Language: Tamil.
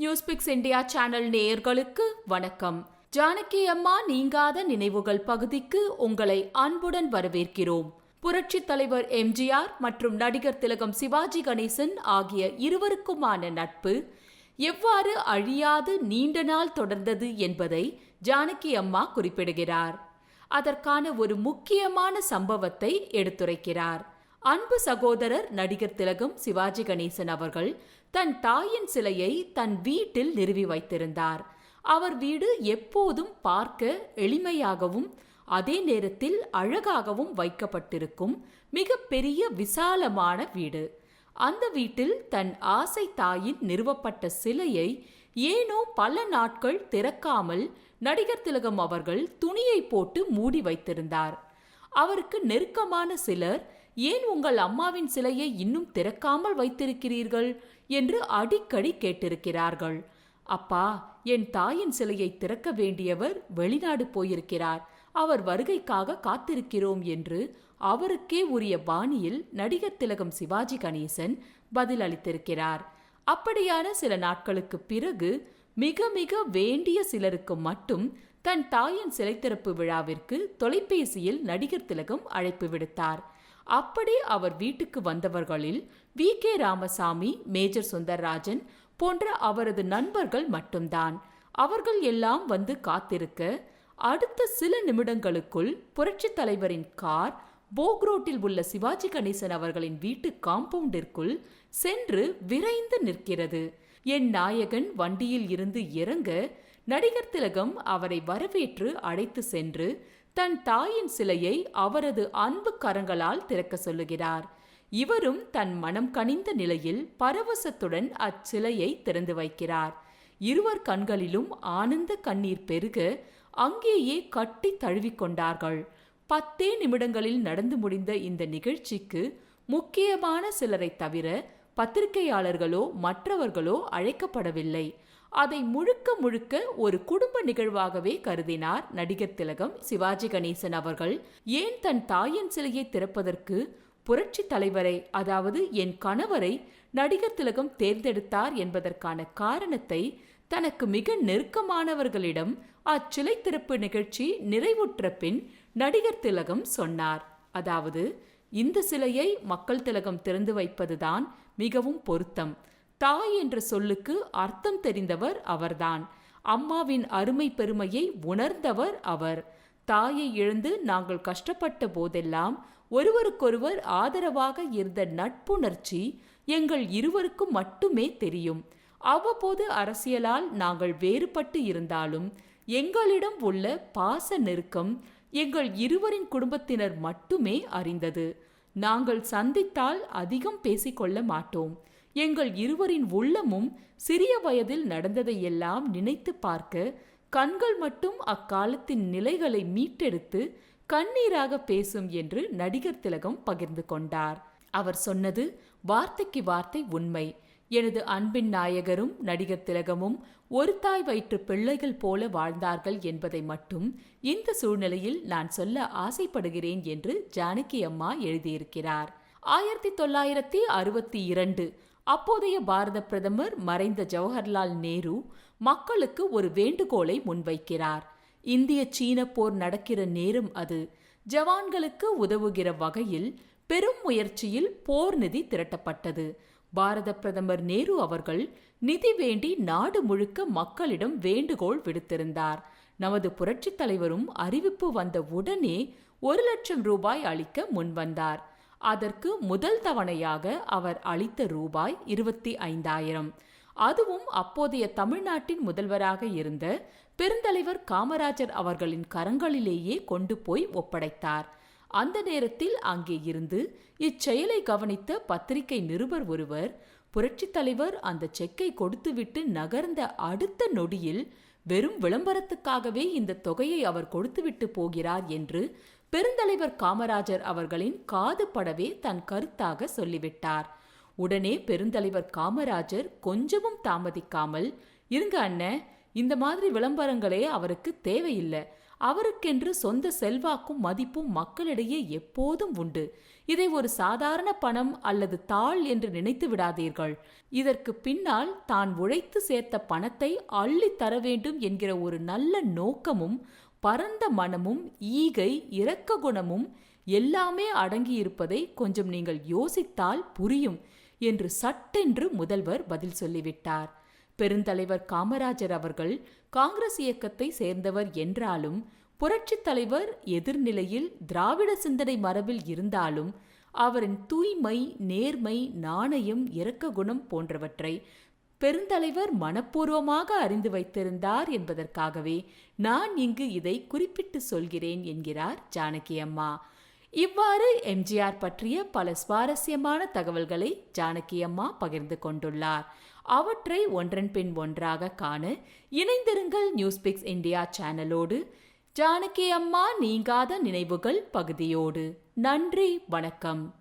நியூஸ் பிக்ஸ் இந்தியா சேனல் நேயர்களுக்கு வணக்கம். ஜானகி அம்மா நீங்காத நினைவுகள் பகுதிக்கு உங்களை அன்புடன் வரவேற்கிறோம். புரட்சித் தலைவர் எம்ஜிஆர் மற்றும் நடிகர் திலகம் சிவாஜி கணேசன் ஆகிய இருவருக்குமான நட்பு எவ்வாறு அழியாது நீண்ட நாள் தொடர்ந்தது என்பதை ஜானகி அம்மா குறிப்பிடுகிறார். அதற்கான ஒரு முக்கியமான சம்பவத்தை எடுத்துரைக்கிறார். அன்பு சகோதரர் நடிகர் திலகம் சிவாஜி கணேசன் அவர்கள் தன் தாயின் சிலையை தன் வீட்டில் நிறுவி வைத்திருந்தார். அவர் வீடு எப்போதும் பார்க்க எளிமையாகவும் அதே நேரத்தில் அழகாகவும் வைக்கப்பட்டிருக்கும் மிக பெரிய விசாலமான வீடு. அந்த வீட்டில் தன் ஆசை தாயின் நிறுவப்பட்ட சிலையை ஏனோ பல நாட்கள் திறக்காமல் நடிகர் திலகம் அவர்கள் துணியை போட்டு மூடி வைத்திருந்தார். அவருக்கு நெருக்கமான சிலர் ஏன் உங்கள் அம்மாவின் சிலையை இன்னும் திறக்காமல் வைத்திருக்கிறீர்கள்? என்று அடிக்கடி கேட்டிருக்கிறார்கள். அப்பா என் தாயின் சிலையை திறக்க வேண்டியவர் வெளிநாடு போயிருக்கிறார். அவர் வருகைக்காக காத்திருக்கிறோம் என்று அவருக்கே உரிய பாணியில் நடிகர் திலகம் சிவாஜி கணேசன் பதில் அளித்திருக்கிறார் அப்படியான சில நாட்களுக்கு பிறகு மிக மிக வேண்டிய சிலருக்கு மட்டும் தன் தாயின் சிலை திறப்பு விழாவிற்கு தொலைபேசியில் நடிகர் திலகம் அழைப்பு விடுத்தார். அப்படி அவர் வீட்டுக்கு வந்தவர்களில் V. K. Ramasamy major Sundararajan போன்ற அவரது நண்பர்கள் மட்டும்தான். அவர்கள் எல்லாம் வந்து காத்திருக்க அடுத்த சில நிமிடங்களுக்குள் புரட்சித் தலைவரின் கார் போக்ரோட்டில் உள்ள சிவாஜி கணேசன் அவர்களின் வீட்டு காம்பவுண்டிற்குள் சென்று விரைந்து நிற்கிறது. என் நாயகன் வண்டியில் இருந்து இறங்க நடிகர் திலகம் அவரை வரவேற்று அழைத்து சென்று தன் தாயின் சிலையை அவரது அன்பு கரங்களால் திறக்க சொல்லுகிறார். இவரும் தன் மனம் கனிந்த நிலையில் பரவசத்துடன் அச்சிலையை திறந்து வைக்கிறார். இருவர் கண்களிலும் ஆனந்த கண்ணீர் பெருக அங்கேயே கட்டி தழுவிக்கொண்டார்கள் பத்தே நிமிடங்களில் நடந்து முடிந்த இந்த நிகழ்ச்சிக்கு முக்கியமான சிலரை தவிர பத்திரிகையாளர்களோ மற்றவர்களோ அழைக்கப்படவில்லை. அதை முழுக்க முழுக்க ஒரு குடும்ப நிகழ்வாகவே கருதினார் நடிகர் திலகம் சிவாஜி கணேசன் அவர்கள். ஏன் தன் தாயின் சிலையை திறப்பதற்கு புரட்சி தலைவரை அதாவது என் கணவரை நடிகர் திலகம் தேர்ந்தெடுத்தார் என்பதற்கான காரணத்தை தனக்கு மிக நெருக்கமானவர்களிடம் அச்சிலை திறப்பு நிகழ்ச்சி நிறைவுற்ற பின் நடிகர் திலகம் சொன்னார். அதாவது இந்த சிலையை மக்கள் திலகம் திறந்து வைப்பதுதான் மிகவும் பொருத்தம். தாய் என்ற சொல்லுக்கு அர்த்தம் தெரிந்தவர் அவர்தான். அம்மாவின் அருமை பெருமையை உணர்ந்தவர் அவர். தாயை இழந்து நாங்கள் கஷ்டப்பட்ட போதெல்லாம் ஒருவருக்கொருவர் ஆதரவாக இருந்த நட்புணர்ச்சி எங்கள் இருவருக்கும் மட்டுமே தெரியும். அவ்வப்போது அரசியலால் நாங்கள் வேறுபட்டு இருந்தாலும் எங்களிடம் உள்ள பாச நெருக்கம் எங்கள் இருவரின் குடும்பத்தினர் மட்டுமே அறிந்தது. நாங்கள் சந்தித்தால் அதிகம் பேசிக்கொள்ள மாட்டோம். எங்கள் இருவரின் உள்ளமும் சிறிய வயதில் நடந்ததையெல்லாம் நினைத்து பார்க்க கண்கள் மட்டும் அக்காலத்தின் நிலைகளை மீட்டெடுத்து கண்ணீராக பேசும் என்று நடிகர் திலகம் பகிர்ந்து கொண்டார். அவர் சொன்னது வார்த்தைக்கு வார்த்தை உண்மை. எனது அன்பின் நாயகரும் நடிகர் திலகமும் ஒரு தாய் வயிற்று பிள்ளைகள் போல வாழ்ந்தார்கள் என்பதை மட்டும் இந்த சூழ்நிலையில் நான் சொல்ல ஆசைப்படுகிறேன் என்று ஜானகி அம்மா எழுதியிருக்கிறார். ஆயிரத்தி தொள்ளாயிரத்தி அறுபத்தி இரண்டு அப்போதைய பாரத பிரதமர் மறைந்த ஜவஹர்லால் நேரு மக்களுக்கு ஒரு வேண்டுகோளை முன்வைக்கிறார். இந்திய சீன போர் நடக்கிற நேரம் அது. ஜவான்களுக்கு உதவுகிற வகையில் பெரும் முயற்சியில் போர் நிதி திரட்டப்பட்டது. பாரத பிரதமர் நேரு அவர்கள் நிதி வேண்டி நாடு முழுக்க மக்களிடம் வேண்டுகோள் விடுத்திருந்தார். நமது புரட்சித் தலைவரும் அறிவிப்பு வந்த உடனே ஒரு லட்சம் ரூபாய் அளிக்க முன்வந்தார். அதற்கு முதல் தவணையாக அவர் அளித்த ரூபாய் இருபத்தி ஐந்தாயிரம். அதுவும் அப்போதைய தமிழ்நாட்டின் முதல்வராக இருந்த பெருந்தலைவர் காமராஜர் அவர்களின் கரங்களிலேயே கொண்டு போய் ஒப்படைத்தார். அந்த நேரத்தில் அங்கே இருந்து இச்செயலை கவனித்த பத்திரிகை நிருபர் ஒருவர் புரட்சித் தலைவர் அந்த செக்கை கொடுத்துவிட்டு நகர்ந்த அடுத்த நொடியில் வெறும் விளம்பரத்துக்காகவே இந்த தொகையை அவர் கொடுத்துவிட்டு போகிறார் என்று பெருந்தலைவர் காமராஜர் அவர்களின் காது படவே தன் கருத்தாக சொல்லிவிட்டார். உடனே பெருந்தலைவர் காமராஜர் கொஞ்சமும் தாமதிக்காமல் இருங்க அண்ணே இந்த மாதிரி விளம்பரங்களே அவருக்கு தேவையில்லை. அவருக்கென்று சொந்த செல்வாக்கும் மதிப்பும் மக்களிடையே எப்போதும் உண்டு. இதை ஒரு சாதாரண பணம் அல்லது தாள் என்று நினைத்து விடாதீர்கள். இதற்கு பின்னால் தான் உழைத்து சேர்த்த பணத்தை அள்ளித் தர வேண்டும் என்கிற ஒரு நல்ல நோக்கமும் பரந்த மனமும் ஈகை இரக்க குணமும் எல்லாமே அடங்கியிருப்பதை கொஞ்சம் நீங்கள் யோசித்தால் புரியும் என்று சட்டென்று முதல்வர் பதில் சொல்லிவிட்டார். பெருந்தலைவர் காமராஜர் அவர்கள் காங்கிரஸ் இயக்கத்தை சேர்ந்தவர் என்றாலும் புரட்சித் தலைவர் எதிர்நிலையில் திராவிட சிந்தனை மரபில் இருந்தாலும் அவரின் தூய்மை நேர்மை நாணயம் இரக்க குணம் போன்றவற்றை பெருந்தலைவர் மனப்பூர்வமாக அறிந்து வைத்திருந்தார் என்பதற்காகவே நான் இங்கு இதை குறிப்பிட்டு சொல்கிறேன் என்கிறார் ஜானகி அம்மா. இவ்வாறு எம்ஜிஆர் பற்றிய பல சுவாரஸ்யமான தகவல்களை ஜானகி அம்மா பகிர்ந்து கொண்டுள்ளார். அவற்றை ஒன்றன் பின் ஒன்றாக காண இணைந்திருங்கள் நியூஸ்பிக்ஸ் இந்தியா சேனலோடு. ஜானகி அம்மா நீங்காத நினைவுகள் பகுதியோடு. நன்றி வணக்கம்.